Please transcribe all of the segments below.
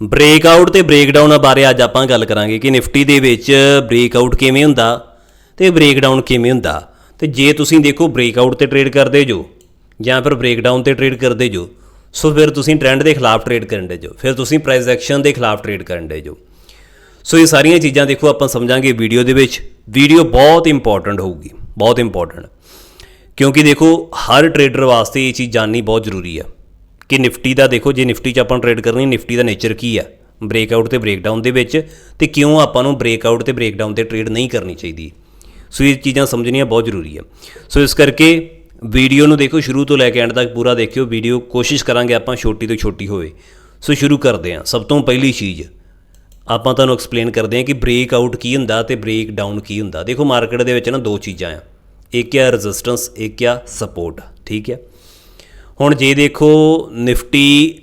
Breakout ਤੇ breakdown ਬਾਰੇ ਅੱਜ ਆਪਾਂ ਗੱਲ ਕਰਾਂਗੇ ਕਿ ਨਿਫਟੀ ਦੇ ਵਿੱਚ ਬ੍ਰੇਕਆਊਟ ਕਿਵੇਂ ਹੁੰਦਾ ਤੇ ਬ੍ਰੇਕਡਾਊਨ ਕਿਵੇਂ ਹੁੰਦਾ। ਤੇ ਜੇ ਤੁਸੀਂ ਦੇਖੋ ਬ੍ਰੇਕਆਊਟ ਤੇ ਟ੍ਰੇਡ ਕਰਦੇ ਜੋ ਜਾਂ ਫਿਰ ਬ੍ਰੇਕਡਾਊਨ ਤੇ ਟ੍ਰੇਡ ਕਰਦੇ ਜੋ, ਸੋ ਫਿਰ ਤੁਸੀਂ ਟ੍ਰੈਂਡ ਦੇ ਖਿਲਾਫ ਟ੍ਰੇਡ ਕਰਨ ਦੇ ਜੋ, ਫਿਰ ਤੁਸੀਂ ਪ੍ਰਾਈਸ ਐਕਸ਼ਨ ਦੇ ਖਿਲਾਫ ਟ੍ਰੇਡ ਕਰਨ ਦੇ ਜੋ। ਸੋ ਇਹ ਸਾਰੀਆਂ ਚੀਜ਼ਾਂ ਦੇਖੋ ਆਪਾਂ ਸਮਝਾਂਗੇ ਵੀਡੀਓ ਦੇ ਵਿੱਚ। ਵੀਡੀਓ ਬਹੁਤ ਇੰਪੋਰਟੈਂਟ ਹੋਊਗੀ, ਬਹੁਤ ਇੰਪੋਰਟੈਂਟ ਕਿਉਂਕਿ ਦੇਖੋ ਹਰ ਟ੍ਰੇਡਰ ਵਾਸਤੇ ਇਹ ਚੀਜ਼ ਜਾਣਨੀ ਬਹੁਤ ਜ਼ਰੂਰੀ ਆ। ਕਿ ਨਿਫਟੀ ਦਾ ਦੇਖੋ, ਜੇ ਨਿਫਟੀ 'ਚ ਆਪਾਂ ਟ੍ਰੇਡ ਕਰਨੀ, ਨਿਫਟੀ ਦਾ ਨੇਚਰ ਕੀ ਆ? ਬ੍ਰੇਕਆਊਟ ਤੇ ਬ੍ਰੇਕਡਾਊਨ ਦੇ ਵਿੱਚ ਤੇ ਕਿਉਂ ਆਪਾਂ ਨੂੰ ਬ੍ਰੇਕਆਊਟ ਤੇ ਬ੍ਰੇਕਡਾਊਨ ਤੇ ਟ੍ਰੇਡ ਨਹੀਂ ਕਰਨੀ ਚਾਹੀਦੀ? ਸੋ ਇਹ ਚੀਜ਼ਾਂ ਸਮਝਣੀਆਂ ਬਹੁਤ ਜ਼ਰੂਰੀ ਆ। ਸੋ ਇਸ ਕਰਕੇ ਵੀਡੀਓ ਨੂੰ ਦੇਖੋ, ਸ਼ੁਰੂ ਤੋਂ ਲੈ ਕੇ ਐਂਡ ਤੱਕ ਪੂਰਾ ਦੇਖਿਓ ਵੀਡੀਓ ਕੋਸ਼ਿਸ਼ ਕਰਾਂਗੇ ਆਪਾਂ ਛੋਟੀ ਤੋਂ ਛੋਟੀ ਹੋਵੇ। ਸੋ ਸ਼ੁਰੂ ਕਰਦੇ ਹਾਂ। ਸਭ ਤੋਂ ਪਹਿਲੀ ਚੀਜ਼, ਆਪਾਂ ਤੁਹਾਨੂੰ ਐਕਸਪਲੇਨ ਕਰਦੇ ਹਾਂ ਕਿ ਬ੍ਰੇਕ ਆਊਟ ਕੀ ਹੁੰਦਾ ਤੇ ਬ੍ਰੇਕ ਡਾਊਨ ਕੀ ਹੁੰਦਾ। ਦੇਖੋ ਮਾਰਕੀਟ ਦੇ ਵਿੱਚ ਨਾ ਦੋ ਚੀਜ਼ਾਂ ਆ। ਇੱਕ ਆ ਰੈਜ਼ਿਸਟੈਂਸ ਇੱਕ ਆ ਸਪੋਰਟ ਠੀਕ ਹੈ? ਹੁਣ ਜੇ ਦੇਖੋ ਨਿਫਟੀ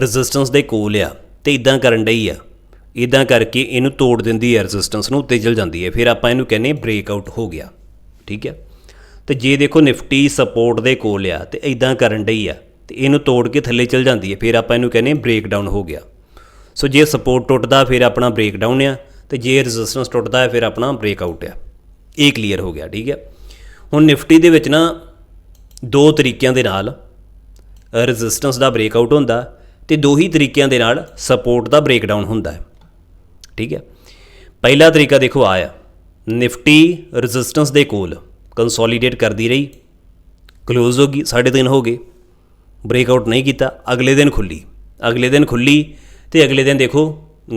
ਰੈਜ਼ਿਸਟੈਂਸ ਦੇ ਕੋਲ ਆ ਤੇ ਇਦਾਂ ਕਰਨ ਡਈ ਆ। ਇਦਾਂ ਕਰਕੇ ਇਹਨੂੰ ਤੋੜ ਦਿੰਦੀ ਹੈ ਰੈਜ਼ਿਸਟੈਂਸ ਨੂੰ ਉੱਤੇ ਚਲ ਜਾਂਦੀ ਹੈ ਫਿਰ ਆਪਾਂ ਇਹਨੂੰ ਕਹਿੰਦੇ ਬ੍ਰੇਕ ਆਊਟ ਹੋ ਗਿਆ। ਠੀਕ ਹੈ ਤੇ ਜੇ ਦੇਖੋ ਨਿਫਟੀ ਸਪੋਰਟ ਦੇ ਕੋਲ ਆ ਤੇ ਇਦਾਂ ਕਰਨ ਡਈ ਆ ਤੇ ਇਹਨੂੰ ਤੋੜ ਕੇ ਥੱਲੇ ਚਲ ਜਾਂਦੀ ਹੈ ਫਿਰ ਆਪਾਂ ਇਹਨੂੰ ਕਹਿੰਦੇ ਬ੍ਰੇਕ ਡਾਊਨ ਹੋ ਗਿਆ। ਸੋ ਜੇ ਸਪੋਰਟ ਟੁੱਟਦਾ ਫਿਰ ਆਪਣਾ ਬ੍ਰੇਕ ਡਾਊਨ ਆ ਤੇ ਜੇ ਰੈਜ਼ਿਸਟੈਂਸ ਟੁੱਟਦਾ ਹੈ ਫਿਰ ਆਪਣਾ ਬ੍ਰੇਕ ਆਊਟ ਆ। ਇਹ ਕਲੀਅਰ ਹੋ ਗਿਆ। ਠੀਕ ਹੈ ਹੁਣ ਨਿਫਟੀ ਦੇ ਵਿੱਚ ਨਾ ਦੋ ਤਰੀਕਿਆਂ ਦੇ ਨਾਲ ਰੈਜ਼ਿਸਟੈਂਸ ਦਾ ਬ੍ਰੇਕ ਆਊਟ ਹੁੰਦਾ ਤੇ ਦੋ ਹੀ ਤਰੀਕਿਆਂ ਦੇ ਨਾਲ ਸਪੋਰਟ ਦਾ ਬ੍ਰੇਕਡਾਊਨ ਹੁੰਦਾ ਹੈ। ਠੀਕ ਹੈ? ਪਹਿਲਾ ਤਰੀਕਾ ਦੇਖੋ ਆਇਆ ਨਿਫਟੀ ਰੈਜ਼ਿਸਟੈਂਸ ਦੇ ਕੋਲ ਕੰਸੋਲੀਡੇਟ ਕਰਦੀ ਰਹੀ। ਕਲੋਜ਼ ਹੋ ਗਈ 3.5 ਹੋ ਗਏ। ਬ੍ਰੇਕਆਊਟ ਨਹੀਂ ਕੀਤਾ, ਅਗਲੇ ਦਿਨ ਖੁੱਲੀ। ਅਗਲੇ ਦਿਨ ਖੁੱਲੀ ਤੇ ਅਗਲੇ ਦਿਨ ਦੇਖੋ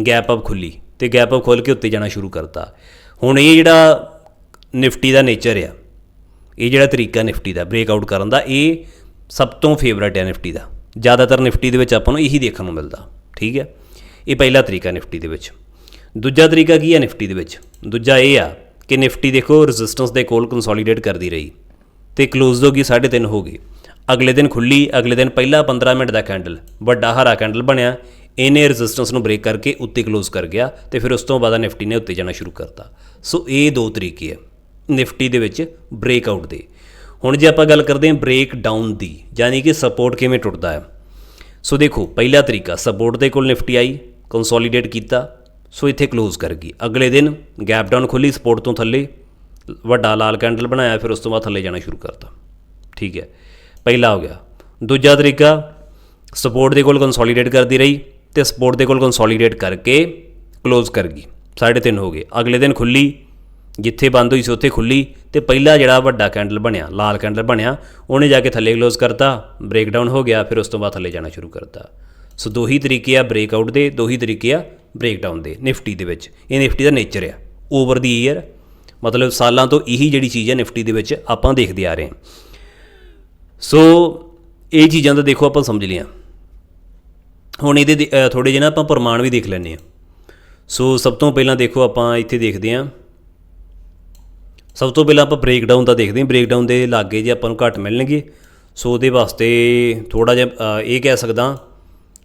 ਗੈਪ ਅਪ ਖੁੱਲੀ ਤੇ ਗੈਪ ਅਪ ਖੋਲ ਕੇ ਉੱਤੇ ਜਾਣਾ ਸ਼ੁਰੂ ਕਰਤਾ। ਹੁਣ ਇਹ ਜਿਹੜਾ ਨਿਫਟੀ ਦਾ ਨੇਚਰ ਆ, ਇਹ ਜਿਹੜਾ ਤਰੀਕਾ ਨਿਫਟੀ ਦਾ ਬ੍ਰੇਕਆਊਟ ਕਰਨ ਦਾ, ਇਹ ਸਭ ਤੋਂ ਫੇਵਰਟ ਹੈ ਨਿਫਟੀ ਦਾ। ਜ਼ਿਆਦਾਤਰ ਨਿਫਟੀ ਦੇ ਵਿੱਚ ਆਪਾਂ ਨੂੰ ਇਹੀ ਦੇਖਣ ਨੂੰ ਮਿਲਦਾ। ਠੀਕ ਹੈ? ਇਹ ਪਹਿਲਾ ਤਰੀਕਾ ਨਿਫਟੀ ਦੇ ਵਿੱਚ। ਦੂਜਾ ਤਰੀਕਾ ਕੀ ਹੈ ਨਿਫਟੀ ਦੇ ਵਿੱਚ? ਦੂਜਾ ਇਹ ਆ ਕਿ ਨਿਫਟੀ ਦੇਖੋ ਰੈਜ਼ਿਸਟੈਂਸ ਦੇ ਕੋਲ ਕੰਸੋਲੀਡੇਟ ਕਰਦੀ ਰਹੀ। ਤੇ ਕਲੋਜ਼ ਹੋ ਗਈ 3.5 ਹੋ ਗਈ ਅਗਲੇ ਦਿਨ ਖੁੱਲੀ, ਅਗਲੇ ਦਿਨ ਪਹਿਲਾ 15 ਮਿੰਟ ਦਾ ਕੈਂਡਲ ਵੱਡਾ ਹਰਾ ਕੈਂਡਲ ਬਣਿਆ। ਇਹਨੇ ਰੈਜ਼ਿਸਟੈਂਸ ਨੂੰ ਬ੍ਰੇਕ ਕਰਕੇ ਉੱਤੇ ਕਲੋਜ਼ ਕਰ ਗਿਆ ਤੇ ਫਿਰ ਉਸ ਤੋਂ ਬਾਅਦ ਨਿਫਟੀ ਨੇ ਉੱਤੇ ਜਾਣਾ ਸ਼ੁਰੂ ਕਰਤਾ। ਸੋ ਇਹ ਦੋ ਤਰੀਕੇ ਆ ਨਿਫਟੀ ਦੇ ਵਿੱਚ ਬ੍ਰੇਕਆਊਟ ਦੇ। ਹੁਣ ਜੇ ਆਪਾਂ ਗੱਲ ਕਰਦੇ ਹਾਂ ਬ੍ਰੇਕ ਡਾਊਨ ਦੀ, ਯਾਨੀ ਕਿ ਸਪੋਰਟ ਕਿਵੇਂ ਟੁੱਟਦਾ ਹੈ। ਸੋ ਦੇਖੋ, ਪਹਿਲਾ ਤਰੀਕਾ ਸਪੋਰਟ ਦੇ ਕੋਲ ਨਿਫਟੀ ਆਈ ਕੰਸੋਲੀਡੇਟ ਕੀਤਾ, ਸੋ ਇੱਥੇ ক্লোਜ਼ ਕਰ ਗਈ। ਅਗਲੇ ਦਿਨ ਗੈਪ ਡਾਊਨ ਖੁੱਲੀ ਸਪੋਰਟ ਤੋਂ ਥੱਲੇ, ਵੱਡਾ ਲਾਲ ਕੈਂਡਲ ਬਣਾਇਆ, ਫਿਰ ਉਸ ਤੋਂ ਬਾਅਦ ਥੱਲੇ ਜਾਣਾ ਸ਼ੁਰੂ ਕਰਤਾ। ਠੀਕ ਹੈ, ਪਹਿਲਾ ਹੋ ਗਿਆ। ਦੂਜਾ ਤਰੀਕਾ ਸਪੋਰਟ ਦੇ ਕੋਲ ਕੰਸੋਲੀਡੇਟ ਕਰਦੀ ਰਹੀ ਤੇ ਸਪੋਰਟ ਦੇ ਕੋਲ ਕੰਸੋਲੀਡੇਟ ਕਰਕੇ ক্লোਜ਼ ਕਰ ਗਈ। 3.5 ਹੋ ਗਏ। ਅਗਲੇ ਦਿਨ ਖੁੱਲੀ ਜਿੱਥੇ ਬੰਦ ਹੋਈ ਸੀ, ਉੱਥੇ ਖੁੱਲੀ ਤੇ ਪਹਿਲਾ ਜਿਹੜਾ ਵੱਡਾ ਕੈਂਡਲ ਬਣਿਆ, ਲਾਲ ਕੈਂਡਲ ਬਣਿਆ, ਉਹਨੇ ਜਾ ਕੇ ਥੱਲੇ ক্লোਜ਼ ਕਰਤਾ ਬ੍ਰੇਕਡਾਊਨ ਹੋ ਗਿਆ, ਫਿਰ ਉਸ ਤੋਂ ਬਾਅਦ ਥੱਲੇ ਜਾਣਾ ਸ਼ੁਰੂ ਕਰਤਾ। ਸੋ ਦੋ ਹੀ ਤਰੀਕੇ ਆ ਬ੍ਰੇਕਆਊਟ ਦੇ ਦੋ ਹੀ ਤਰੀਕੇ ਆ ਬ੍ਰੇਕਡਾਊਨ ਦੇ, ਨਿਫਟੀ ਦੇ ਵਿੱਚ। ਇਹ ਨਿਫਟੀ ਦਾ ਨੇਚਰ ਆ ਓਵਰ ਦੀ ਈਅਰ ਮਤਲਬ ਸਾਲਾਂ ਤੋਂ ਇਹੀ ਜਿਹੜੀ ਚੀਜ਼ ਹੈ ਨਿਫਟੀ ਦੇ ਵਿੱਚ ਆਪਾਂ ਦੇਖਦੇ ਆ ਰਹੇ ਹਾਂ। ਸੋ ਇਹ ਚੀਜ਼ਾਂ ਤਾਂ ਦੇਖੋ ਆਪਾਂ ਸਮਝ ਲਿਆ ਹੁਣ ਇਹਦੇ ਥੋੜੇ ਜਿਹੇ ਨਾ ਆਪਾਂ ਪ੍ਰਮਾਣ ਵੀ ਦੇਖ ਲੈਂਦੇ ਆ ਸੋ ਸਭ ਤੋਂ ਪਹਿਲਾਂ ਦੇਖੋ ਆਪਾਂ ਇੱਥੇ ਦੇਖਦੇ ਹਾਂ। ਸਭ ਤੋਂ ਪਹਿਲਾਂ ਆਪਾਂ ਬ੍ਰੇਕਡਾਊਨ ਦਾ ਦੇਖਦੇ ਹਾਂ ਬ੍ਰੇਕਡਾਊਨ ਦੇ ਲਾਗੇ ਜੇ ਆਪਾਂ ਨੂੰ ਘੱਟ ਮਿਲਣਗੇ। ਸੋ ਉਹਦੇ ਵਾਸਤੇ ਥੋੜਾ ਜਿਹਾ ਇਹ ਕਹਿ ਸਕਦਾ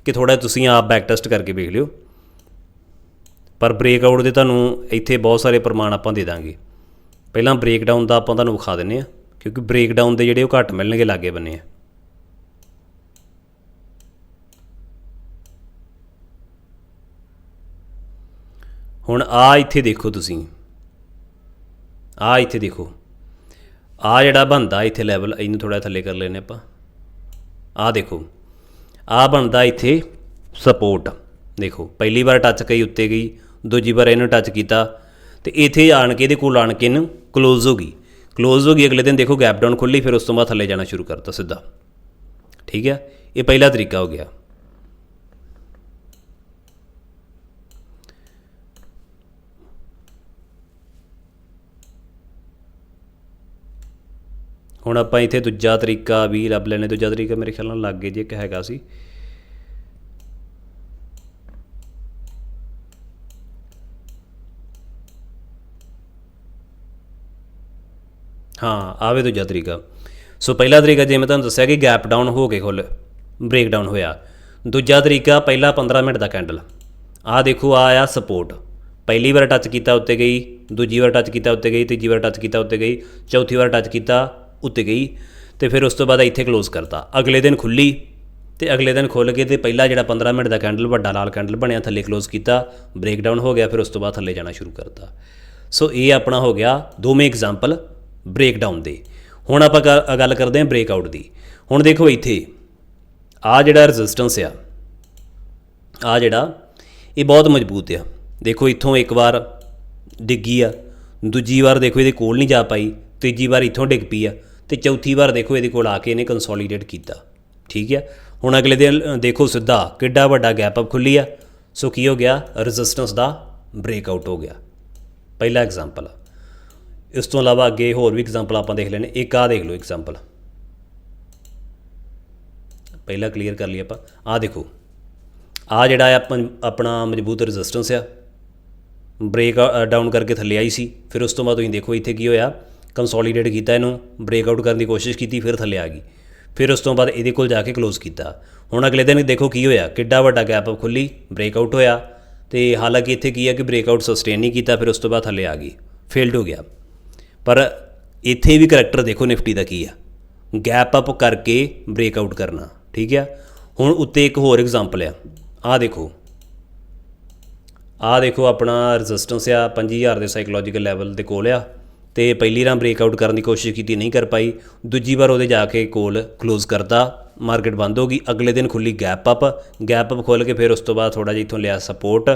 ਕਿ ਥੋੜਾ ਤੁਸੀਂ ਆਪ ਬੈਕ ਟੈਸਟ ਕਰਕੇ ਵੇਖ ਲਿਓ। ਪਰ ਬ੍ਰੇਕਆਊਟ ਦੇ ਤੁਹਾਨੂੰ ਇੱਥੇ ਬਹੁਤ ਸਾਰੇ ਪ੍ਰਮਾਣ ਆਪਾਂ ਦੇ ਦਾਂਗੇ। ਪਹਿਲਾਂ ਬ੍ਰੇਕਡਾਊਨ ਦਾ ਆਪਾਂ ਤੁਹਾਨੂੰ ਵਿਖਾ ਦਿੰਨੇ ਆ ਕਿਉਂਕਿ ਬ੍ਰੇਕਡਾਊਨ ਦੇ ਜਿਹੜੇ ਉਹ ਘੱਟ ਮਿਲਣਗੇ, ਲਾਗੇ ਬੰਨੇ ਆ। ਹੁਣ ਆ ਇੱਥੇ ਦੇਖੋ ਤੁਸੀਂ। ਆ ਇੱਥੇ ਦੇਖੋ। ਆ ਜਿਹੜਾ ਬਣਦਾ ਇੱਥੇ ਲੈਵਲ ਇਹਨੂੰ ਥੋੜਾ ਥੱਲੇ ਕਰ ਲੈਨੇ ਆਪਾਂ। ਆ ਦੇਖੋ। ਆ ਬਣਦਾ ਇੱਥੇ ਸਪੋਰਟ ਦੇਖੋ, ਪਹਿਲੀ ਵਾਰ ਟੱਚ ਕਈ ਉੱਤੇ ਗਈ, ਦੂਜੀ ਵਾਰ ਇਹਨੂੰ ਟੱਚ ਕੀਤਾ। ਤੇ ਇੱਥੇ ਆਣ ਕੇ, ਇਹਦੇ ਕੋਲ ਆਣ ਕੇ ਇਹਨੂੰ ਕਲੋਜ਼ ਹੋ ਗਈ। ਕਲੋਜ਼ ਹੋ ਗਈ, ਅਗਲੇ ਦਿਨ ਦੇਖੋ ਗੈਪ ਡਾਊਨ ਖੁੱਲੀ ਫਿਰ ਉਸ ਤੋਂ ਬਾਅਦ ਥੱਲੇ ਜਾਣਾ ਸ਼ੁਰੂ ਕਰਤਾ ਸਿੱਧਾ। ਠੀਕ ਹੈ? ਇਹ ਪਹਿਲਾ ਤਰੀਕਾ ਹੋ ਗਿਆ। ਹੁਣ ਆਪਾਂ ਇੱਥੇ ਦੂਜਾ ਤਰੀਕਾ ਵੀ ਲੱਭ ਲੈਣੇ ਦੂਜਾ ਤਰੀਕਾ ਮੇਰੇ ਖਿਆਲ ਨਾਲ ਲੱਗੇ ਜੇ, ਇੱਕ ਹੈਗਾ ਸੀ। ਹਾਂ ਆਵੇ ਦੂਜਾ ਤਰੀਕਾ। ਸੋ ਪਹਿਲਾ ਤਰੀਕਾ ਜਿਵੇਂ ਤੁਹਾਨੂੰ ਦੱਸਿਆ ਕਿ ਗੈਪ ਡਾਊਨ ਹੋ ਕੇ ਖੁੱਲ ਬ੍ਰੇਕ ਡਾਊਨ ਹੋਇਆ। ਦੂਜਾ ਤਰੀਕਾ ਪਹਿਲਾ 15 ਮਿੰਟ ਦਾ ਕੈਂਡਲ ਆਹ ਦੇਖੋ ਆ ਆ ਸਪੋਰਟ ਪਹਿਲੀ ਵਾਰ ਟੱਚ ਕੀਤਾ, ਉੱਤੇ ਗਈ। ਦੂਜੀ ਵਾਰ ਟੱਚ ਕੀਤਾ, ਉੱਤੇ ਗਈ। ਤੀਜੀ ਵਾਰ ਟੱਚ ਕੀਤਾ, ਉੱਤੇ ਗਈ। ਚੌਥੀ ਵਾਰ ਟੱਚ ਕੀਤਾ। ਉੱਤੇ ਗਈ ਤੇ ਫਿਰ ਉਸ ਤੋਂ ਬਾਅਦ ਇੱਥੇ ক্লোਜ਼ ਕਰਤਾ। ਅਗਲੇ ਦਿਨ ਖੁੱਲੀ ਤੇ ਅਗਲੇ ਦਿਨ ਖੁੱਲ ਕੇ ਤੇ ਪਹਿਲਾ ਜਿਹੜਾ 15 ਮਿੰਟ ਦਾ ਕੈਂਡਲ ਵੱਡਾ ਲਾਲ ਕੈਂਡਲ ਬਣਿਆ, ਥੱਲੇ ਕਲੋਜ਼ ਕੀਤਾ ਬ੍ਰੇਕਡਾਊਨ ਹੋ ਗਿਆ, ਫਿਰ ਉਸ ਤੋਂ ਬਾਅਦ ਥੱਲੇ ਜਾਣਾ ਸ਼ੁਰੂ ਕਰਤਾ। ਸੋ ਇਹ ਆਪਣਾ ਹੋ ਗਿਆ ਦੋਵੇਂ ਐਗਜ਼ਾਮਪਲ ਬ੍ਰੇਕਡਾਊਨ ਦੇ। ਹੁਣ ਆਪਾਂ ਗ- ਗੱਲ ਕਰਦੇ ਹਾਂ ਬ੍ਰੇਕਆਊਟ ਦੀ। ਹੁਣ ਦੇਖੋ ਇੱਥੇ ਆ ਜਿਹੜਾ ਰੈਜ਼ਿਸਟੈਂਸ ਆ ਆ ਜਿਹੜਾ ਇਹ ਬਹੁਤ ਮਜ਼ਬੂਤ ਆ। ਦੇਖੋ ਇੱਥੋਂ ਇੱਕ ਵਾਰ ਡਿੱਗੀ ਆ, ਦੂਜੀ ਵਾਰ ਦੇਖੋ ਇਹਦੇ ਕੋਲ ਨਹੀਂ ਜਾ ਪਾਈ, ਤੀਜੀ ਵਾਰ ਇੱਥੋਂ ਡਿੱਗ ਪਈ ਆ। ਤੇ ਚੌਥੀ ਵਾਰ ਦੇਖੋ ਇਹਦੇ ਕੋਲ ਆ ਕੇ ਇਹਨੇ ਕੰਸੋਲੀਡੇਟ ਕੀਤਾ। ਠੀਕ ਹੈ? ਹੁਣ ਅਗਲੇ ਦਿਨ ਦੇਖੋ ਸਿੱਧਾ ਕਿੱਡਾ ਵੱਡਾ ਗੈਪ ਅਪ ਖੁੱਲੀ ਆ। ਸੋ ਕੀ ਹੋ ਗਿਆ? ਰੈਜ਼ਿਸਟੈਂਸ ਦਾ ਬ੍ਰੇਕਆਊਟ ਹੋ ਗਿਆ। ਪਹਿਲਾ ਐਗਜ਼ਾਮਪਲ ਇਸ ਤੋਂ ਇਲਾਵਾ ਅੱਗੇ ਹੋਰ ਵੀ ਐਗਜ਼ਾਮਪਲ ਆਪਾਂ ਦੇਖ ਲੈਣੇ ਇੱਕ ਆ ਦੇਖ ਲਓ ਐਗਜ਼ਾਮਪਲ ਪਹਿਲਾ ਕਲੀਅਰ ਕਰ ਲਈ ਆਪਾਂ। ਆ ਦੇਖੋ। ਆ ਜਿਹੜਾ ਆ ਆਪਣ- ਆਪਣਾ ਮਜ਼ਬੂਤ ਰੈਜ਼ਿਸਟੈਂਸ ਆ। ਬ੍ਰੇਕ ਡਾਊਨ ਕਰਕੇ ਥੱਲੇ ਆਈ ਸੀ। ਫਿਰ ਉਸ ਤੋਂ ਬਾਅਦ ਤੁਸੀਂ ਦੇਖੋ ਇੱਥੇ ਕੀ ਹੋਇਆ? ਕੰਸੋਲੀਡੇਟ ਕੀਤਾ ਇਹਨੂੰ ਬ੍ਰੇਕਆਊਟ ਕਰਨ ਦੀ ਕੋਸ਼ਿਸ਼ ਕੀਤੀ, ਫਿਰ ਥੱਲੇ ਆ ਗਈ। ਫਿਰ ਉਸ ਤੋਂ ਬਾਅਦ ਇਹਦੇ ਕੋਲ ਜਾ ਕੇ ਕਲੋਜ਼ ਕੀਤਾ। ਹੁਣ ਅਗਲੇ ਦਿਨ ਦੇਖੋ ਕੀ ਹੋਇਆ, ਕਿੱਡਾ ਵੱਡਾ ਗੈਪ ਅਪ ਖੁੱਲੀ ਬ੍ਰੇਕਆਊਟ ਹੋਇਆ। ਤੇ ਹਾਲਾਂਕਿ ਇੱਥੇ ਕੀ ਹੈ ਕਿ ਬ੍ਰੇਕਆਊਟ ਸਸਟੇਨ ਨਹੀਂ ਕੀਤਾ, ਫਿਰ ਉਸ ਤੋਂ ਬਾਅਦ ਥੱਲੇ ਆ ਗਈ ਫੇਲਡ ਹੋ ਗਿਆ। ਪਰ ਇੱਥੇ ਵੀ ਕਰੈਕਟਰ ਦੇਖੋ ਨਿਫਟੀ ਦਾ ਕੀ ਆ। ਗੈਪ ਅਪ ਕਰਕੇ ਬ੍ਰੇਕਆਊਟ ਕਰਨਾ, ਠੀਕ ਆ? ਹੁਣ ਉੱਤੇ ਇੱਕ ਹੋਰ ਐਗਜ਼ਾਮਪਲ ਆ। ਆਹ ਦੇਖੋ। ਆਹ ਦੇਖੋ ਆਪਣਾ ਰੈਜ਼ਿਸਟੈਂਸ ਆ 5000 ਦੇ ਸਾਈਕੋਲੋਜੀਕਲ ਲੈਵਲ ਦੇ ਕੋਲ ਆ। ਤੇ ਪਹਿਲੀ ਰਾਂ ਬ੍ਰੇਕਆਊਟ ਕਰਨ ਦੀ ਕੋਸ਼ਿਸ਼ ਕੀਤੀ, ਨਹੀਂ ਕਰ ਪਾਈ। ਦੂਜੀ ਵਾਰ ਉਹਦੇ ਜਾ ਕੇ ਕੋਲ ਕਲੋਜ਼ ਕਰਤਾ। ਮਾਰਕੀਟ ਬੰਦ ਹੋ ਗਈ। ਅਗਲੇ ਦਿਨ ਖੁੱਲੀ ਗੈਪ ਅਪ ਗੈਪ ਅਪ ਖੋਲ ਕੇ ਫਿਰ ਉਸ ਤੋਂ ਬਾਅਦ ਥੋੜਾ ਜਿਹਾ ਇੱਥੋਂ ਲਿਆ ਸਪੋਰਟ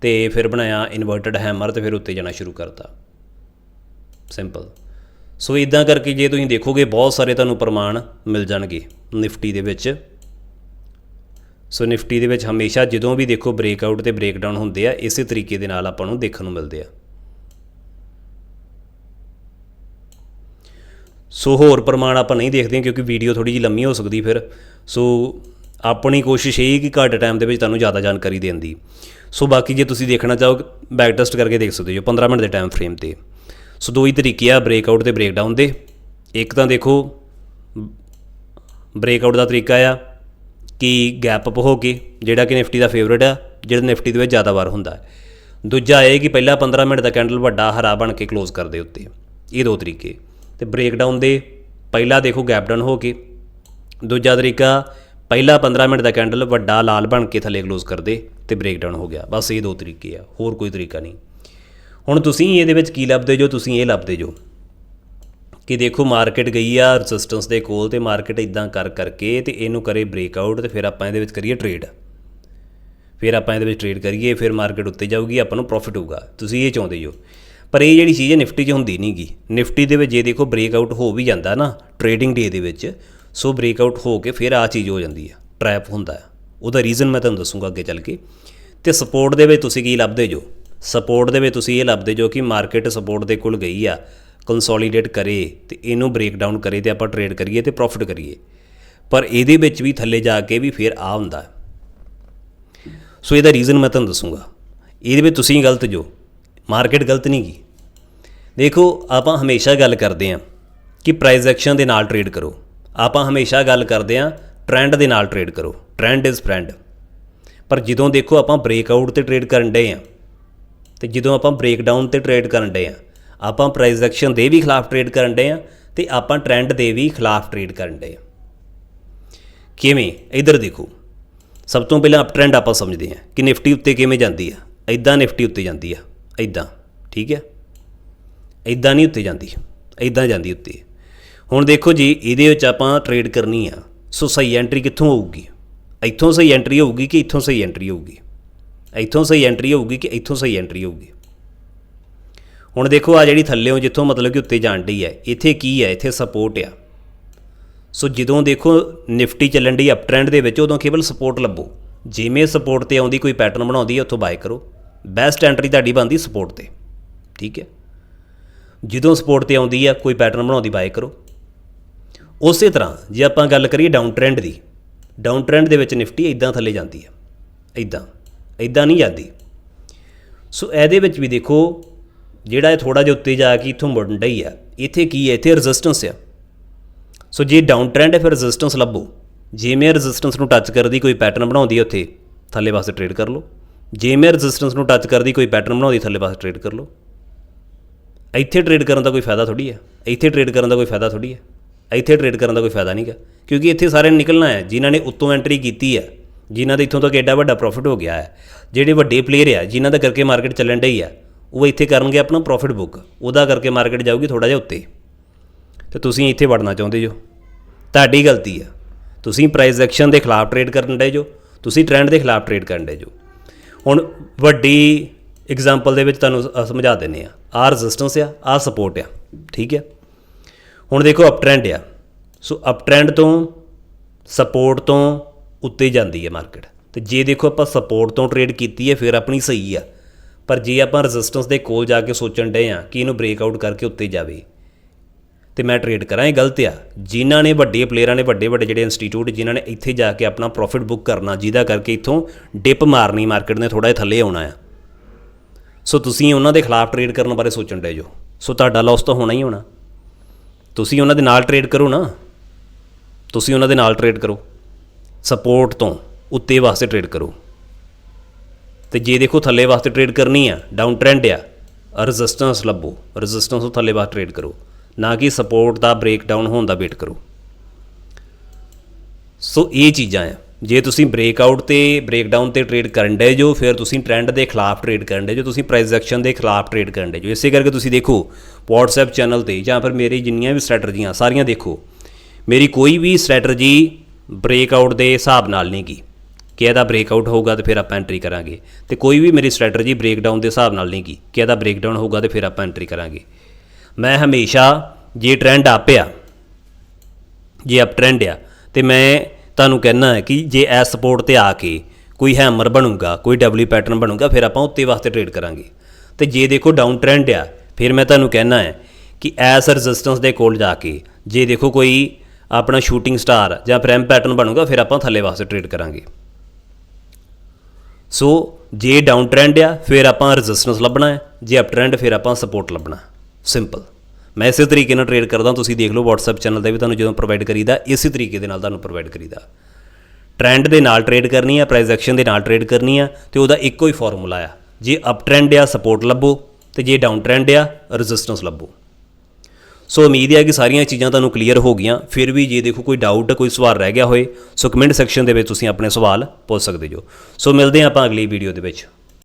ਤੇ ਫਿਰ ਬਣਾਇਆ ਇਨਵਰਟਡ ਹੈਮਰ ਤੇ ਫਿਰ ਉੱਤੇ ਜਾਣਾ ਸ਼ੁਰੂ ਕਰਤਾ। ਸਿੰਪਲ ਸੋ ਇਦਾਂ ਕਰਕੇ ਜੇ ਤੁਸੀਂ ਦੇਖੋਗੇ, ਬਹੁਤ ਸਾਰੇ ਤੁਹਾਨੂੰ ਪ੍ਰਮਾਣ ਮਿਲ ਜਾਣਗੇ ਨਿਫਟੀ ਦੇ ਵਿੱਚ। ਸੋ ਨਿਫਟੀ ਦੇ ਵਿੱਚ ਹਮੇਸ਼ਾ ਜਦੋਂ ਵੀ ਦੇਖੋ ਬ੍ਰੇਕਆਊਟ ਤੇ ਬ੍ਰੇਕਡਾਊਨ ਹੁੰਦੇ ਆ, ਇਸੇ ਤਰੀਕੇ ਦੇ ਨਾਲ ਆਪਾਂ ਨੂੰ ਦੇਖਣ ਨੂੰ ਮਿਲਦੇ ਆ। ਸੋ ਹੋਰ ਪ੍ਰਮਾਣ ਆਪਾਂ ਨਹੀਂ ਦੇਖਦੇ ਕਿਉਂਕਿ ਵੀਡੀਓ ਥੋੜੀ ਜਿਹੀ ਲੰਮੀ ਹੋ ਸਕਦੀ ਫਿਰ। ਸੋ ਆਪਣੀ ਕੋਸ਼ਿਸ਼ ਇਹ ਕਿ ਘੱਟ ਟਾਈਮ ਦੇ ਵਿੱਚ ਤੁਹਾਨੂੰ ਜ਼ਿਆਦਾ ਜਾਣਕਾਰੀ ਦੇਣ ਦੀ। ਸੋ ਬਾਕੀ ਜੇ ਤੁਸੀਂ ਦੇਖਣਾ ਚਾਹੋ ਬੈਕ ਟੈਸਟ ਕਰਕੇ ਦੇਖ ਸਕਦੇ ਹੋ 15 ਮਿੰਟ ਦੇ ਟਾਈਮ ਫਰੇਮ ਤੇ। ਸੋ ਦੋ ਹੀ ਤਰੀਕੇ ਆ ਬ੍ਰੇਕਆਊਟ ਤੇ ਬ੍ਰੇਕਡਾਊਨ ਦੇ। ਇੱਕ ਤਾਂ ਦੇਖੋ ਬ੍ਰੇਕਆਊਟ ਦਾ ਤਰੀਕਾ ਆ ਕਿ ਗੈਪ ਅਪ ਹੋ ਕੇ, ਜਿਹੜਾ ਕਿ ਨਿਫਟੀ ਦਾ ਫੇਵਰਟ ਆ, ਜਿਹੜਾ ਨਿਫਟੀ ਦੇ ਵਿੱਚ ਜ਼ਿਆਦਾ ਵਾਰ ਹੁੰਦਾ ਹੈ। ਦੂਜਾ ਇਹ ਕਿ ਪਹਿਲਾ 15 ਮਿੰਟ ਦਾ ਕੈਂਡਲ ਵੱਡਾ, ਹਰਾ ਬਣ ਕੇ ক্লোਜ਼ ਕਰਦੇ ਉੱਤੇ। ਇਹ ਦੋ ਤਰੀਕੇ। ਤੇ ਬ੍ਰੇਕਡਾਊਨ ਦੇ ਪਹਿਲਾ ਦੇਖੋ ਗੈਪ ਡਾਊਨ ਹੋ ਕੇ। ਦੂਜਾ ਤਰੀਕਾ, ਪਹਿਲਾ 15 ਮਿੰਟ ਦਾ ਕੈਂਡਲ ਵੱਡਾ ਲਾਲ ਬਣ ਕੇ ਥੱਲੇ ক্লোਜ਼ ਕਰ ਦੇ ਤੇ ਬ੍ਰੇਕਡਾਊਨ ਹੋ ਗਿਆ। ਬਸ ਇਹ ਦੋ ਤਰੀਕੇ ਆ, ਹੋਰ ਕੋਈ ਤਰੀਕਾ ਨਹੀਂ। ਹੁਣ ਤੁਸੀਂ ਇਹਦੇ ਵਿੱਚ ਕੀ ਲੱਭਦੇ ਜੋ, ਤੁਸੀਂ ਇਹ ਲੱਭਦੇ ਜੋ। ਕਿ ਦੇਖੋ ਮਾਰਕੀਟ ਗਈ ਆ ਰੈਜ਼ਿਸਟੈਂਸ ਦੇ ਕੋਲ ਤੇ ਮਾਰਕੀਟ ਇਦਾਂ ਕਰ ਕਰਕੇ ਤੇ ਇਹਨੂੰ ਕਰੇ ਬ੍ਰੇਕਆਊਟ ਤੇ ਫਿਰ ਆਪਾਂ ਇਹਦੇ ਵਿੱਚ ਕਰੀਏ ਟ੍ਰੇਡ ਫਿਰ ਆਪਾਂ ਇਹਦੇ ਵਿੱਚ ਟ੍ਰੇਡ ਕਰੀਏ, ਫਿਰ ਮਾਰਕੀਟ ਉੱਤੇ ਜਾਊਗੀ, ਆਪਾਂ ਨੂੰ ਪ੍ਰੋਫਿਟ ਹੋਊਗਾ। ਤੁਸੀਂ ਇਹ ਚਾਹੁੰਦੇ ਹੋ ਪਰ ਇਹ ਜਿਹੜੀ ਚੀਜ਼ ਹੈ, ਨਿਫਟੀ 'ਚ ਹੁੰਦੀ ਨਹੀਂਗੀ ਨਿਫਟੀ ਦੇ ਵਿੱਚ ਜੇ ਦੇਖੋ ਬ੍ਰੇਕਆਊਟ ਹੋ ਵੀ ਜਾਂਦਾ ਨਾ ਟ੍ਰੇਡਿੰਗ ਡੇ ਦੇ ਵਿੱਚ, ਸੋ ਬ੍ਰੇਕਆਊਟ ਹੋ ਕੇ ਫਿਰ ਆ ਚੀਜ਼ ਹੋ ਜਾਂਦੀ ਆ ਟ੍ਰੈਪ ਹੁੰਦਾ ਆ। ਉਹਦਾ ਰੀਜ਼ਨ ਮੈਂ ਤੁਹਾਨੂੰ ਦੱਸੂਗਾ ਅੱਗੇ ਚੱਲ ਕੇ। ਤੇ ਸਪੋਰਟ ਦੇ ਵਿੱਚ ਤੁਸੀਂ ਕੀ ਲੱਭਦੇ ਜੋ? ਸਪੋਰਟ ਦੇ ਵਿੱਚ ਤੁਸੀਂ ਇਹ ਲੱਭਦੇ ਜੋ ਕਿ ਮਾਰਕੀਟ ਸਪੋਰਟ ਦੇ ਕੋਲ ਗਈ ਆ ਕੰਸੋਲੀਡੇਟ ਕਰੇ ਤੇ ਇਹਨੂੰ ਬ੍ਰੇਕਡਾਊਨ ਕਰੇ ਤੇ ਆਪਾਂ ਟ੍ਰੇਡ ਕਰੀਏ ਤੇ ਪ੍ਰੋਫਿਟ ਕਰੀਏ। ਪਰ ਇਹਦੇ ਵਿੱਚ ਵੀ ਥੱਲੇ ਜਾ ਕੇ ਵੀ ਫਿਰ ਆ ਹੁੰਦਾ। ਸੋ ਇਹਦਾ ਰੀਜ਼ਨ ਮੈਂ ਤੁਹਾਨੂੰ ਦੱਸੂਗਾ। ਇਹਦੇ ਵਿੱਚ ਤੁਸੀਂ ਗਲਤ ਜੋ? ਮਾਰਕੀਟ ਗਲਤ ਨਹੀਂ ਗਈ ਦੇਖੋ, ਆਪਾਂ ਹਮੇਸ਼ਾ ਗੱਲ ਕਰਦੇ ਹਾਂ ਕਿ ਪ੍ਰਾਈਸ ਐਕਸ਼ਨ ਦੇ ਨਾਲ ਟ੍ਰੇਡ ਕਰੋ। ਆਪਾਂ ਹਮੇਸ਼ਾ ਗੱਲ ਕਰਦੇ ਹਾਂ ਟ੍ਰੈਂਡ ਦੇ ਨਾਲ ਟ੍ਰੇਡ ਕਰੋ। ਟ੍ਰੈਂਡ ਇਜ਼ ਫਰੈਂਡ ਪਰ ਜਦੋਂ ਦੇਖੋ, ਆਪਾਂ ਬ੍ਰੇਕਆਊਟ ਤੇ ਟ੍ਰੇਡ ਕਰਨ ਡਏ ਆ ਤੇ ਜਦੋਂ ਆਪਾਂ ਬ੍ਰੇਕਡਾਊਨ ਤੇ ਟ੍ਰੇਡ ਕਰਨ ਡੇ ਆ, ਆਪਾਂ ਪ੍ਰਾਈਸ ਐਕਸ਼ਨ ਦੇ ਵੀ ਖਿਲਾਫ ਟ੍ਰੇਡ ਕਰਨ ਡੇ ਆ ਤੇ ਆਪਾਂ ਟ੍ਰੈਂਡ ਦੇ ਵੀ ਖਿਲਾਫ ਟ੍ਰੇਡ ਕਰਨ ਡਏ ਆ। ਕਿਵੇਂ? ਇਧਰ ਦੇਖੋ। ਸਭ ਤੋਂ ਪਹਿਲਾਂ ਅਪ ਟ੍ਰੈਂਡ ਆਪਾਂ ਸਮਝਦੇ ਹਾਂ ਕਿ ਨਿਫਟੀ ਉੱਤੇ ਕਿਵੇਂ ਜਾਂਦੀ ਆ? ਐਦਾਂ ਨਿਫਟੀ ਉੱਤੇ ਜਾਂਦੀ ਆ। ਐਦਾਂ ਠੀਕ ਹੈ? ਐਦਾਂ ਨਹੀਂ ਉੱਤੇ ਜਾਂਦੀ ਐਦਾਂ ਜਾਂਦੀ ਉੱਤੇ। ਹੁਣ ਦੇਖੋ ਜੀ, ਇਹਦੇ ਵਿੱਚ ਆਪਾਂ ਟ੍ਰੇਡ ਕਰਨੀ ਆ, ਸੋ ਸਹੀ ਐਂਟਰੀ ਕਿੱਥੋਂ ਹੋਊਗੀ ਇੱਥੋਂ ਸਹੀ ਐਂਟਰੀ ਹੋਊਗੀ ਕਿ ਇੱਥੋਂ ਸਹੀ ਐਂਟਰੀ ਹੋਊਗੀ ਇੱਥੋਂ ਸਹੀ ਐਂਟਰੀ ਹੋਊਗੀ ਕਿ ਇੱਥੋਂ ਸਹੀ ਐਂਟਰੀ ਹੋਊਗੀ ਹੁਣ ਦੇਖੋ ਆ ਜਿਹੜੀ ਥੱਲੇੋਂ ਜਿੱਥੋਂ ਮਤਲਬ ਕਿ ਉੱਤੇ ਜਾਣ ਡਈ ਹੈ, ਇੱਥੇ ਕੀ ਹੈ? ਇੱਥੇ ਸਪੋਰਟ ਆ। ਸੋ ਜਦੋਂ ਦੇਖੋ, ਨਿਫਟੀ ਚੱਲਣ ਦੀ ਅਪ ਟ੍ਰੈਂਡ ਦੇ ਵਿੱਚ, ਉਦੋਂ ਕੇਵਲ ਸਪੋਰਟ ਲੱਭੋ। ਜਿਵੇਂ ਸਪੋਰਟ ਤੇ ਆਉਂਦੀ, ਕੋਈ ਪੈਟਰਨ ਬਣਾਉਂਦੀ ਹੈ, ਉੱਥੋਂ ਬਾਏ ਕਰੋ। ਬੈਸਟ ਐਂਟਰੀ ਤੁਹਾਡੀ ਬਣਦੀ ਸਪੋਰਟ ਤੇ, ਠੀਕ ਹੈ? ਜਦੋਂ ਸਪੋਰਟ ਤੇ ਆਉਂਦੀ ਆ, ਕੋਈ ਪੈਟਰਨ ਬਣਾਉਂਦੀ ਬਾਏ ਕਰੋ। ਉਸੇ ਤਰ੍ਹਾਂ, ਜੇ ਆਪਾਂ ਗੱਲ ਕਰੀਏ ਡਾਊਨ ਟ੍ਰੈਂਡ ਦੀ ਡਾਊਨ ਟ੍ਰੈਂਡ ਦੇ ਵਿੱਚ ਨਿਫਟੀ ਇਦਾਂ ਥੱਲੇ ਜਾਂਦੀ ਆ ਇਦਾਂ ਇਦਾਂ ਨਹੀਂ ਜਾਂਦੀ। ਸੋ ਇਹਦੇ ਵਿੱਚ ਵੀ ਦੇਖੋ, ਜਿਹੜਾ ਇਹ ਥੋੜਾ ਜਿਹਾ ਉੱਤੇ ਜਾ ਕੇ ਇੱਥੋਂ ਮੁੜਨ ਡਈ ਆ, ਇੱਥੇ ਕੀ ਹੈ ਇੱਥੇ ਰੈਜ਼ਿਸਟੈਂਸ ਆ। ਸੋ ਜੇ ਡਾਊਨ ਟ੍ਰੈਂਡ ਹੈ, ਫਿਰ ਰੈਜ਼ਿਸਟੈਂਸ ਲੱਭੋ। ਜੇ ਮੈਂ ਰੈਜ਼ਿਸਟੈਂਸ ਨੂੰ ਟੱਚ ਕਰਦੀ, ਕੋਈ ਪੈਟਰਨ ਬਣਾਉਂਦੀ ਹੈ ਉੱਥੇ, ਥੱਲੇ ਪਾਸੇ ਟ੍ਰੇਡ ਕਰ ਲਓ। ਜੇ ਮੈਂ ਰੈਜ਼ਿਸਟੈਂਸ ਨੂੰ ਟੱਚ ਕਰਦੀ, ਕੋਈ ਪੈਟਰਨ ਬਣਾਉਂਦੀ, ਥੱਲੇ ਪਾਸੇ ਟ੍ਰੇਡ ਕਰ ਲਓ। ਇੱਥੇ ਟ੍ਰੇਡ ਕਰਨ ਦਾ ਕੋਈ ਫਾਇਦਾ ਥੋੜੀ ਹੈ। ਇੱਥੇ ਟ੍ਰੇਡ ਕਰਨ ਦਾ ਕੋਈ ਫਾਇਦਾ ਥੋੜੀ ਹੈ। ਇੱਥੇ ਟ੍ਰੇਡ ਕਰਨ ਦਾ ਕੋਈ ਫਾਇਦਾ ਨਹੀਂਗਾ ਕਿਉਂਕਿ ਇੱਥੇ ਸਾਰਿਆਂ ਨੇ ਨਿਕਲਣਾ ਹੈ। ਜਿਨ੍ਹਾਂ ਨੇ ਉੱਤੋਂ ਐਂਟਰੀ ਕੀਤੀ ਹੈ, ਜਿਨ੍ਹਾਂ ਦੇ ਇੱਥੋਂ ਤੱਕ ਐਡਾ ਵੱਡਾ ਪ੍ਰੋਫਿਟ ਹੋ ਗਿਆ ਹੈ, ਜਿਹੜੇ ਵੱਡੇ ਪਲੇਅਰ ਆ, ਜਿਨ੍ਹਾਂ ਦਾ ਕਰਕੇ ਮਾਰਕੀਟ ਚੱਲਣ ਡਈ ਆ, ਉਹ ਇੱਥੇ ਕਰਨਗੇ ਆਪਣਾ ਪ੍ਰੋਫਿਟ ਬੁੱਕ ਉਹਦਾ ਕਰਕੇ ਮਾਰਕੀਟ ਜਾਊਗੀ ਥੋੜਾ ਜਿਹਾ ਉੱਤੇ। ਤੇ ਤੁਸੀਂ ਇੱਥੇ ਵੜਨਾ ਚਾਹੁੰਦੇ ਜੋ। ਤੁਹਾਡੀ ਗਲਤੀ ਆ। ਤੁਸੀਂ ਪ੍ਰਾਈਸ ਐਕਸ਼ਨ ਦੇ ਖਿਲਾਫ ਟ੍ਰੇਡ ਕਰਨ ਡਏ ਜੋ। ਤੁਸੀਂ ਟ੍ਰੈਂਡ ਦੇ ਖਿਲਾਫ ਟ੍ਰੇਡ ਕਰਨ ਦੇ ਜੋ। ਹੁਣ ਵੱਡੀ ਐਗਜ਼ਾਮਪਲ ਦੇ ਵਿੱਚ ਤੁਹਾਨੂੰ ਸਮਝਾ ਦਿੰਨੇ ਆ ਆਹ ਰੈਜ਼ਿਸਟੈਂਸ ਆ, ਆਹ ਸਪੋਰਟ ਆ, ਠੀਕ ਹੈ? ਹੁਣ ਦੇਖੋ ਅਪ ਟ੍ਰੈਂਡ ਆ। ਸੋ ਅਪ ਟ੍ਰੈਂਡ ਤੋਂ ਸਪੋਰਟ ਤੋਂ ਉੱਤੇ ਜਾਂਦੀ ਹੈ ਮਾਰਕੀਟ ਤੇ ਜੇ ਦੇਖੋ ਆਪਾਂ ਸਪੋਰਟ ਤੋਂ ਟ੍ਰੇਡ ਕੀਤੀ ਹੈ, ਫਿਰ ਆਪਣੀ ਸਹੀ ਆ। ਪਰ ਜੇ ਆਪਾਂ ਰੈਜ਼ਿਸਟੈਂਸ ਦੇ ਕੋਲ ਜਾ ਕੇ ਸੋਚਣ ਡਏ ਆ ਕਿ ਇਹਨੂੰ ਬ੍ਰੇਕਆਊਟ ਕਰਕੇ ਉੱਤੇ ਜਾਵੇ ਤੇ ਮੈਂ ਟ੍ਰੇਡ ਕਰਾਂ, ਇਹ ਗਲਤ ਆ। ਜਿਨ੍ਹਾਂ ਨੇ ਵੱਡੇ ਪਲੇਅਰਾਂ ਨੇ ਵੱਡੇ ਵੱਡੇ ਜਿਹੜੇ ਇੰਸਟੀਚਿਊਟ ਜਿਨ੍ਹਾਂ ਨੇ ਇੱਥੇ ਜਾ ਕੇ ਆਪਣਾ ਪ੍ਰੋਫਿਟ ਬੁੱਕ ਕਰਨਾ, ਜਿਹਦਾ ਕਰਕੇ ਇੱਥੋਂ ਡਿਪ ਮਾਰਨੀ ਮਾਰਕੀਟ ਨੇ ਥੋੜਾ ਜਿਹਾ ਥੱਲੇ ਆਉਣਾ ਆ। ਸੋ ਤੁਸੀਂ ਉਹਨਾਂ ਦੇ ਖਿਲਾਫ ਟ੍ਰੇਡ ਕਰਨ ਬਾਰੇ ਸੋਚਣ ਡਏ ਜੋ। ਸੋ ਤੁਹਾਡਾ ਲਾਸ ਤਾਂ ਹੋਣਾ ਹੀ ਹੋਣਾ। ਤੁਸੀਂ ਉਹਨਾਂ ਦੇ ਨਾਲ ਟ੍ਰੇਡ ਕਰੋ ਨਾ। ਤੁਸੀਂ ਉਹਨਾਂ ਦੇ ਨਾਲ ਟ੍ਰੇਡ ਕਰੋ। ਸਪੋਰਟ ਤੋਂ ਉੱਤੇ ਵਾਸਤੇ ਟ੍ਰੇਡ ਕਰੋ। ਤੇ ਜੇ ਦੇਖੋ ਥੱਲੇ ਵਾਸਤੇ ਟ੍ਰੇਡ ਕਰਨੀ ਆ ਡਾਊਨ ਟ੍ਰੈਂਡ ਆ ਰੈਜ਼ਿਸਟੈਂਸ ਲੱਭੋ। ਰੈਜ਼ਿਸਟੈਂਸ ਤੋਂ ਥੱਲੇ ਵਾਸਤੇ ਟ੍ਰੇਡ ਕਰੋ। ਨਾ ਕਿ ਸਪੋਰਟ ਦਾ ਬ੍ਰੇਕ ਡਾਊਨ ਹੋਣ ਦਾ ਵੇਟ ਕਰੋ। ਸੋ ਇਹ ਚੀਜ਼ਾਂ ਆ। ਜੇ ਤੁਸੀਂ ਬ੍ਰੇਕਆਊਟ ਤੇ ਬ੍ਰੇਕਡਾਊਨ ਤੇ ਟ੍ਰੇਡ ਕਰਨ ਦੇ ਜੋ, ਫਿਰ ਤੁਸੀਂ ਟ੍ਰੈਂਡ ਦੇ ਖਿਲਾਫ ਟ੍ਰੇਡ ਕਰਨ ਦੇ ਜੋ, ਤੁਸੀਂ ਪ੍ਰਾਈਸ ਐਕਸ਼ਨ ਦੇ ਖਿਲਾਫ ਟ੍ਰੇਡ ਕਰਨ ਦੇ ਜੋ। ਇਸੇ ਕਰਕੇ ਤੁਸੀਂ ਦੇਖੋ, WhatsApp ਚੈਨਲ ਤੇ ਜਾਂ ਫਿਰ ਮੇਰੀ ਜਿੰਨੀਆਂ ਵੀ ਸਟ੍ਰੈਟਜੀਆਂ ਸਾਰੀਆਂ ਦੇਖੋ। ਮੇਰੀ ਕੋਈ ਵੀ ਸਟ੍ਰੈਟਜੀ ਬ੍ਰੇਕਆਊਟ ਦੇ ਹਿਸਾਬ ਨਾਲ ਨਹੀਂ ਗੀ। ਕਿ ਇਹਦਾ ਬ੍ਰੇਕਆਊਟ ਹੋਊਗਾ ਤੇ ਫਿਰ ਆਪਾਂ ਐਂਟਰੀ ਕਰਾਂਗੇ। ਤੇ ਕੋਈ ਵੀ ਮੇਰੀ ਸਟ੍ਰੈਟਜੀ ਬ੍ਰੇਕਡਾਊਨ ਦੇ ਹਿਸਾਬ ਨਾਲ ਨਹੀਂ ਗੀ। ਕਿ ਇਹਦਾ ਬ੍ਰੇਕਡਾਊਨ ਹੋਊਗਾ ਤੇ ਫਿਰ ਆਪਾਂ ਐਂਟਰੀ ਕਰਾਂਗੇ। ਮੈਂ ਹਮੇਸ਼ਾ ਜੇ ਟ੍ਰੈਂਡ ਅਪ ਆ ਜੇ ਅਪ ਟ੍ਰੈਂਡ ਆ, ਤੇ ਮੈਂ ਤੁਹਾਨੂੰ ਕਹਿਣਾ ਹੈ ਕਿ ਜੇ ਐਸ ਸਪੋਰਟ ਤੇ ਆ ਕੇ ਕੋਈ ਹੈਮਰ ਬਣੂਗਾ, ਕੋਈ ਡਬਲਯੂ ਪੈਟਰਨ ਬਣੂਗਾ, ਫਿਰ ਆਪਾਂ ਉੱਤੇ ਵਾਸਤੇ ਟ੍ਰੇਡ ਕਰਾਂਗੇ। ਤੇ ਜੇ ਦੇਖੋ ਡਾਊਨ ਟ੍ਰੈਂਡ ਆ, ਫਿਰ ਮੈਂ ਤੁਹਾਨੂੰ ਕਹਿਣਾ ਹੈ ਕਿ ਐਸ ਰੈਜ਼ਿਸਟੈਂਸ ਦੇ ਕੋਲ ਜਾ ਕੇ ਜੇ ਦੇਖੋ ਕੋਈ ਆਪਣਾ ਸ਼ੂਟਿੰਗ ਸਟਾਰ ਜਾਂ ਪ੍ਰੈਮ ਪੈਟਰਨ ਬਣੂਗਾ, ਫਿਰ ਆਪਾਂ ਥੱਲੇ ਵਾਸਤੇ ਟ੍ਰੇਡ ਕਰਾਂਗੇ। ਸੋ ਜੇ ਡਾਊਨ ਟ੍ਰੈਂਡ ਆ, ਫਿਰ ਆਪਾਂ ਰੈਜ਼ਿਸਟੈਂਸ ਲੱਭਣਾ ਹੈ, ਜੇ ਅਪ ਟ੍ਰੈਂਡ ਫਿਰ ਆਪਾਂ ਸਪੋਰਟ ਲੱਭਣਾ। ਸਿੰਪਲ। ਮੈਂ ਇਸੇ ਤਰੀਕੇ ਨਾਲ ਟ੍ਰੇਡ ਕਰਦਾ, ਤੁਸੀਂ ਦੇਖ ਲਓ WhatsApp ਚੈਨਲ ਤੇ ਵੀ ਤੁਹਾਨੂੰ ਜਦੋਂ ਪ੍ਰੋਵਾਈਡ ਕਰੀਦਾ, ਇਸੇ ਤਰੀਕੇ ਦੇ ਨਾਲ ਤੁਹਾਨੂੰ ਪ੍ਰੋਵਾਈਡ ਕਰੀਦਾ। ਟ੍ਰੈਂਡ ਦੇ ਨਾਲ ਟ੍ਰੇਡ ਕਰਨੀ ਆ ਪ੍ਰਾਈਸ ਐਕਸ਼ਨ ਦੇ ਨਾਲ ਟ੍ਰੇਡ ਕਰਨੀ ਆ, ਤੇ ਉਹਦਾ ਇੱਕੋ ਹੀ ਫਾਰਮੂਲਾ ਆ। ਜੇ ਅਪ ਟ੍ਰੈਂਡ ਆ ਸਪੋਰਟ ਲੱਭੋ, ਤੇ ਜੇ ਡਾਊਨ ਟ੍ਰੈਂਡ ਆ ਰੈਜ਼ਿਸਟੈਂਸ ਲੱਭੋ। ਸੋ ਉਮੀਦ ਹੈ ਕਿ ਸਾਰੀਆਂ ਚੀਜ਼ਾਂ ਤੁਹਾਨੂੰ ਕਲੀਅਰ ਹੋ ਗਈਆਂ। ਫਿਰ ਵੀ ਜੇ ਦੇਖੋ ਕੋਈ ਡਾਊਟ ਕੋਈ ਸਵਾਲ ਰਹਿ ਗਿਆ ਹੋਏ ਸੋ ਕਮੈਂਟ ਸੈਕਸ਼ਨ ਦੇ ਵਿੱਚ ਤੁਸੀਂ ਆਪਣੇ ਸਵਾਲ ਪੁੱਛ ਸਕਦੇ ਜੋ। ਸੋ ਮਿਲਦੇ ਹਾਂ ਆਪਾਂ ਅਗਲੀ ਵੀਡੀਓ ਦੇ ਵਿੱਚ।